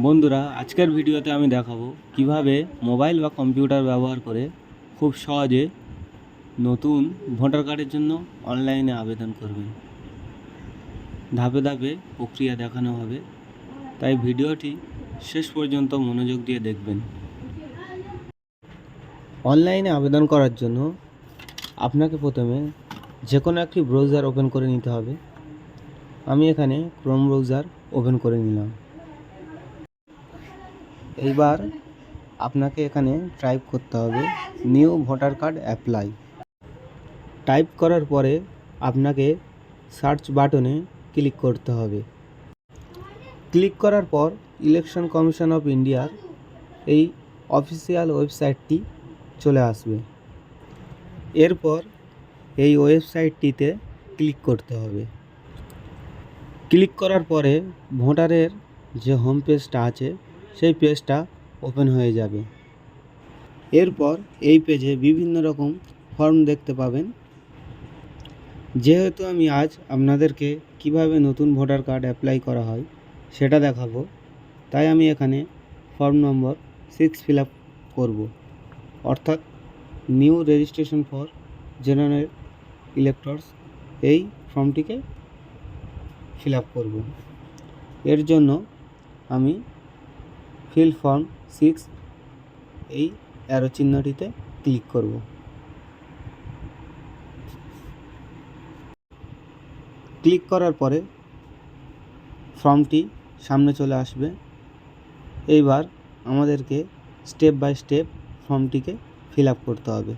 বন্ধুরা, আজকের ভিডিওতে আমি দেখাবো কীভাবে মোবাইল বা কম্পিউটার ব্যবহার করে খুব সহজে নতুন ভোটার কার্ডের জন্য অনলাইনে আবেদন করবেন। ধাপে ধাপে প্রক্রিয়া দেখানো হবে। তাই ভিডিওটি শেষ পর্যন্ত মনোযোগ দিয়ে দেখবেন। অনলাইনে আবেদন করার জন্য আপনাকে প্রথমে যে কোনো একটি ব্রাউজার ওপেন করে নিতে হবে। আমি এখানে ক্রোম ব্রাউজার ওপেন করে নিলাম। এইবার আপনাকে এখানে টাইপ করতে হবে new voter card apply type করার পরে আপনাকে সার্চ বাটনে ক্লিক করতে হবে। ক্লিক করার পর ইলেকশন কমিশন অফ ইন্ডিয়ার এই অফিসিয়াল ওয়েবসাইটটি চলে আসবে। এরপর এই ওয়েবসাইটটিতে ক্লিক করতে হবে। ক্লিক করার পরে ভোটারের যে হোম পেজটা আছে সেই পেজটা ওপেন হয়ে যাবে। এরপর এই পেজে বিভিন্ন রকম ফর্ম দেখতে পাবেন। যেহেতু আমি আজ আপনাদেরকে কীভাবে নতুন ভোটার কার্ড অ্যাপ্লাই করা হয় সেটা দেখাবো, তাই আমি এখানে form number six fill up করব। অর্থাৎ new registration for general electors এই ফর্মটিকে ফিল আপ করব। এর জন্য আমি ফিল ফর্ম সিক্স এই অ্যারো চিহ্নটিতে ক্লিক করব। ক্লিক করার পরে ফর্মটি সামনে চলে আসবে। এইবার আমাদেরকে স্টেপ বাই স্টেপ ফর্মটিকে ফিল আপ করতে হবে।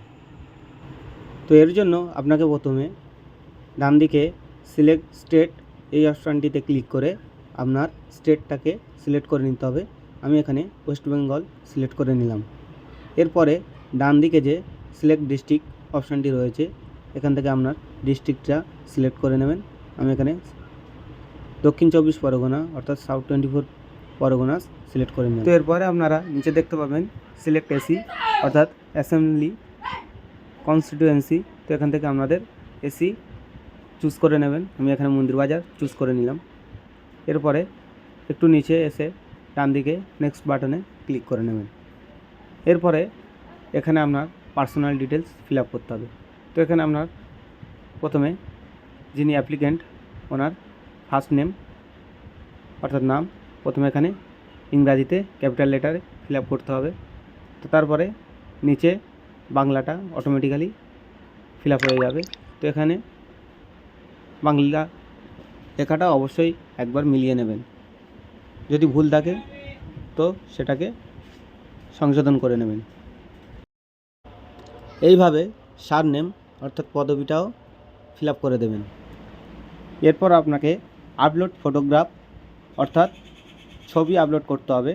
তো এর জন্য আপনাকে প্রথমে ডান দিকে সিলেক্ট স্টেট এই অপশানটিতে ক্লিক করে আপনার স্টেটটাকে সিলেক্ট করে নিতে হবে। আমি এখানে ওয়েস্ট বেঙ্গল সিলেক্ট করে নিলাম। এরপরে ডান দিকে যে সিলেক্ট ডিস্ট্রিক্ট অপশানটি রয়েছে, এখান থেকে আপনার ডিস্ট্রিক্টটা সিলেক্ট করে নেবেন। আমি এখানে দক্ষিণ চব্বিশ পরগনা অর্থাৎ south twenty four Parganas select করে নেবেন তো এরপরে আপনারা নিচে দেখতে পাবেন সিলেক্ট এসি অর্থাৎ অ্যাসেম্বলি কনস্টিটিউয়েন্সি তো এখান থেকে আপনাদের এসি চুজ করে নেবেন। আমি এখানে মন্দির বাজার চুজ করে নিলাম। এরপরে একটু নিচে এসে ডান দিকে নেক্সট বাটনে ক্লিক করে নেবেন। এরপরে এখানে আপনার পার্সোনাল ডিটেলস ফিল আপ করতে হবে। তো এখানে আপনার প্রথমে যিনি অ্যাপ্লিক্যান্ট ওনার ফার্স্ট নেম অর্থাৎ নাম, প্রথমে এখানে ইংরাজিতে ক্যাপিটাল লেটারে ফিল আপ করতে হবে। তো তারপরে নিচে বাংলাটা অটোমেটিক্যালি ফিল আপ হয়ে যাবে। তো এখানে বাংলা লেখাটা অবশ্যই একবার মিলিয়ে নেবেন। যদি ভুল থাকে, তো সেটাকে সংশোধন করে নেবেন। এইভাবে সার নেম অর্থাৎ পদবিটাও ফিল করে দেবেন। এরপর আপনাকে আপলোড ফটোগ্রাফ, অর্থাৎ ছবি আপলোড করতে হবে।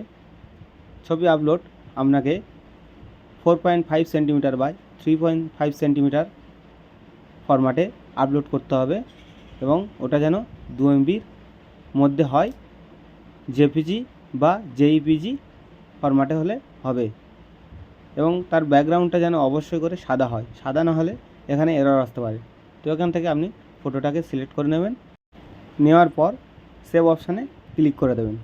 ছবি আপলোড আপনাকে four point five centimetre by three point five centimetre ফরম্যাটে আপলোড করতে হবে এবং ওটা যেন দু এমবির মধ্যে হয়। জেপিজি বা জেইপিজি ফরম্যাটে হলে হবে। এবং তার ব্যাকগ্রাউন্ডটা যেন অবশ্যই করে সাদা হয়। সাদা না হলে এখানে এরর আসতে পারে। তো এখান থেকে আপনি ফটোটাকে সিলেক্ট করে নেবেন। নেওয়ার পর সেভ অপশানে ক্লিক করে দেবেন।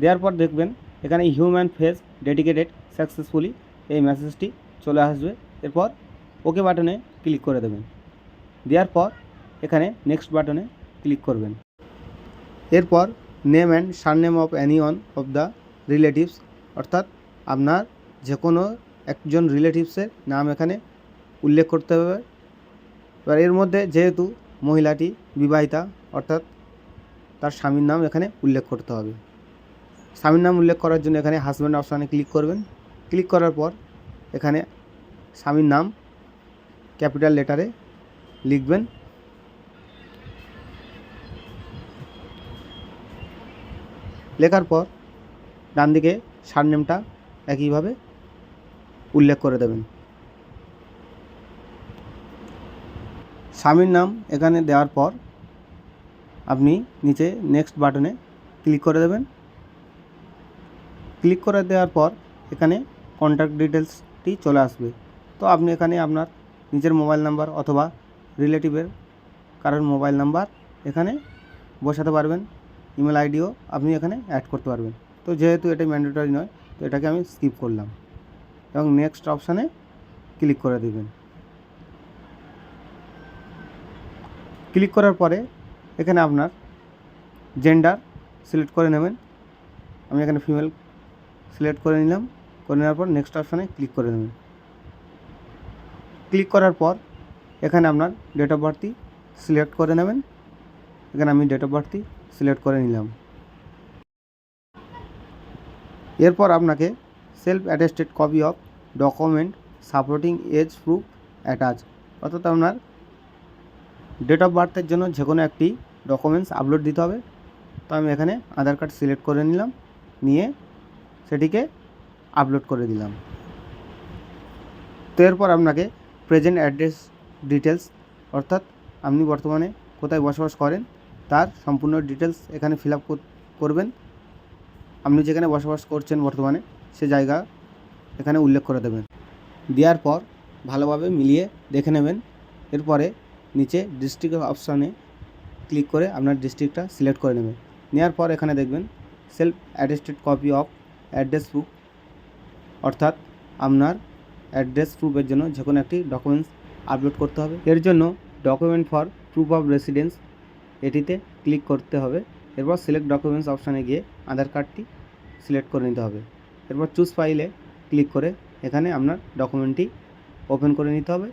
দেওয়ার পর দেখবেন এখানে হিউম্যান ফেস ডেডিকেটেড সাকসেসফুলি এই মেসেজটি চলে আসবে। এরপর ওকে বাটনে ক্লিক করে দেবেন। দেওয়ার পর এখানে নেক্সট বাটনে ক্লিক করবেন। এরপর name and surname of any one of the relatives অর্থাৎ আপনার যে কোনো একজন রিলেটিভসের নাম এখানে উল্লেখ করতে হবে। এবার এর মধ্যে যেহেতু মহিলাটি বিবাহিতা, অর্থাৎ তার স্বামীর নাম এখানে উল্লেখ করতে হবে। স্বামীর নাম উল্লেখ করার জন্য এখানে হাজব্যান্ড অপশানে ক্লিক করবেন। ক্লিক করার পর এখানে স্বামীর নাম ক্যাপিটাল লেটারে লিখবেন। লেখার পর ডান দিকে সারনেমটা একইভাবে উল্লেখ করে দেবেন। স্বামীর নাম এখানে দেওয়ার পর আপনি নিচে নেক্সট বাটনে ক্লিক করে দেবেন। ক্লিক করে দেওয়ার পর এখানে কন্ট্যাক্ট ডিটেলসটি চলে আসবে। তো আপনি এখানে আপনার নিজের মোবাইল নাম্বার অথবা রিলেটিভের কারোর মোবাইল নাম্বার এখানে বসাতে পারবেন। ইমেল আইডিও আপনি এখানে অ্যাড করতে পারবেন। তো যেহেতু এটা ম্যান্ডেটরি নয়, তো এটাকে আমি স্কিপ করলাম। এবং নেক্সট অপশানে ক্লিক করে দেবেন। ক্লিক করার পরে এখানে আপনার জেন্ডার সিলেক্ট করে নেবেন। আমি এখানে ফিমেল সিলেক্ট করে নিলাম, করে নেওয়ার পর নেক্সট অপশানে ক্লিক করে নেবেন। ক্লিক করার পর এখানে আপনার ডেট অফ বার্থটি সিলেক্ট করে নেবেন। এখানে আমি ডেট অফ বার্থটি সিলেক্ট করে নিলাম। এরপর আপনাকে self attested copy of document supporting age proof attach অর্থাৎ আপনার ডেট অফ বার্থের জন্য যে কোনো একটি ডকুমেন্টস আপলোড দিতে হবে। তো আমি এখানে আধার কার্ড সিলেক্ট করে নিলাম, নিয়ে সেটিকে আপলোড করে দিলাম। তো এরপর আপনাকে প্রেজেন্ট অ্যাড্রেস ডিটেলস অর্থাৎ আপনি বর্তমানে কোথায় বসবাস করেন তার সম্পূর্ণ ডিটেলস এখানে ফিল আপ করবেন। আপনি যেখানে বসবাস করছেন বর্তমানে, সে জায়গা এখানে উল্লেখ করে দেবেন। দেওয়ার পর ভালোভাবে মিলিয়ে দেখে নেবেন। এরপরে নিচে ডিস্ট্রিক্ট অপশানে ক্লিক করে আপনার ডিস্ট্রিক্টটা সিলেক্ট করে নেবেন। নেওয়ার পর এখানে দেখবেন self attested copy of address proof অর্থাৎ আপনার অ্যাড্রেস প্রুফের জন্য যে কোনো একটি ডকুমেন্টস আপলোড করতে হবে। এর জন্য document for proof of residence এটিতে ক্লিক করতে হবে। এরপর সিলেক্ট ডকুমেন্টস অপশানে গিয়ে আধার কার্ডটি সিলেক্ট করে নিতে হবে। এরপর চুজ ফাইলে ক্লিক করে এখানে আপনার ডকুমেন্টটি ওপেন করে নিতে হবে।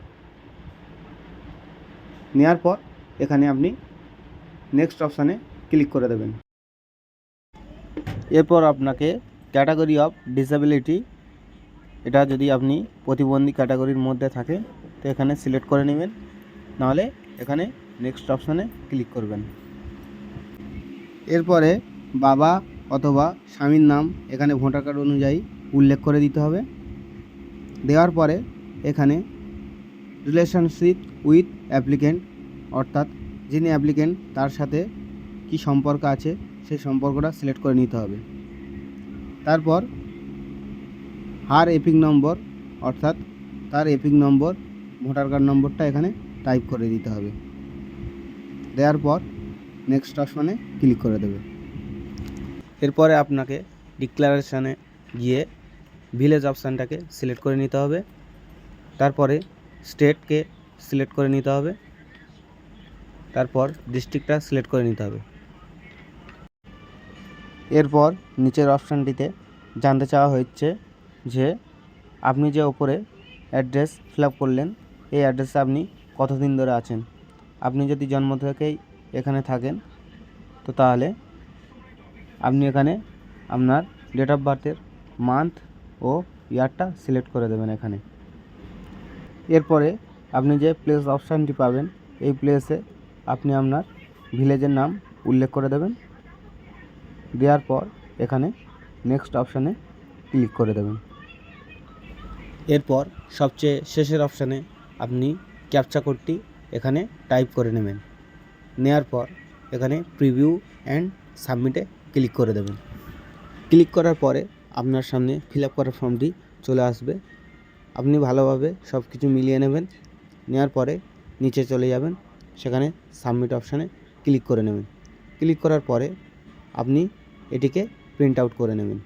নেওয়ার পর এখানে আপনি নেক্সট অপশানে ক্লিক করে দেবেন। এরপর আপনাকে ক্যাটাগরি অফ ডিসেবিলিটি এটা যদি আপনি প্রতিবন্ধী ক্যাটাগরির মধ্যে থাকে, তো এখানে সিলেক্ট করে নেবেন। নাহলে এখানে নেক্সট অপশানে ক্লিক করবেন। এরপরে বাবা অথবা স্বামীর নাম, এখানে ভোটার কার্ড অনুযায়ী উল্লেখ করে দিতে হবে। দেওয়ার পরে এখানে রিলেশনশিপ উইথ অ্যাপ্লিকেন্ট অর্থাৎ যিনি অ্যাপ্লিকেন্ট তার সাথে কি সম্পর্ক আছে, সেই সম্পর্কটা সিলেক্ট করে নিতে হবে। তারপর হার এপিক নম্বর অর্থাৎ তার এপিক নম্বর ভোটার কার্ড নম্বরটা এখানে টাইপ করে দিতে হবে। দেওয়ার পর নেক্সট অপশনে ক্লিক করে দেবে। এরপরে আপনাকে ডিক্লারেশানে গিয়ে ভিলেজ অপশানটাকে সিলেক্ট করে নিতে হবে। তারপরে স্টেটকে সিলেক্ট করে নিতে হবে। তারপর ডিস্ট্রিক্টটা সিলেক্ট করে নিতে হবে। এরপর নিচের অপশানটিতে জানতে চাওয়া হচ্ছে যে আপনি যে ওপরে অ্যাড্রেস ফিল করলেন, এই অ্যাড্রেসে আপনি কতদিন ধরে আছেন? আপনি যদি জন্ম থেকেই এখানে থাকেন, তো তাহলে আপনি এখানে আপনার ডেট অফ বার্থের মান্থ ও ইয়ারটা সিলেক্ট করে দেবেন এখানে। এরপরে আপনি যে প্লেস অপশানটি পাবেন, এই প্লেসে আপনি আপনার ভিলেজের নাম উল্লেখ করে দেবেন। দেওয়ার পর এখানে নেক্সট অপশানে ক্লিক করে দেবেন। এরপর সবচেয়ে শেষের অপশানে আপনি ক্যাপচা কোডটি এখানে টাইপ করে নেবেন। নেয়ার পর এখানে প্রিভিউ অ্যান্ড সাবমিটে ক্লিক করে দেবেন। ক্লিক করার পরে আপনার সামনে ফিল আপ করা ফর্মটি চলে আসবে। আপনি ভালোভাবে সব কিছু মিলিয়ে নেবেন। নেওয়ার পরে নিচে চলে যাবেন। সেখানে সাবমিট অপশানে ক্লিক করে নেবেন। ক্লিক করার পরে আপনি এটিকে প্রিন্ট আউট করে নেবেন।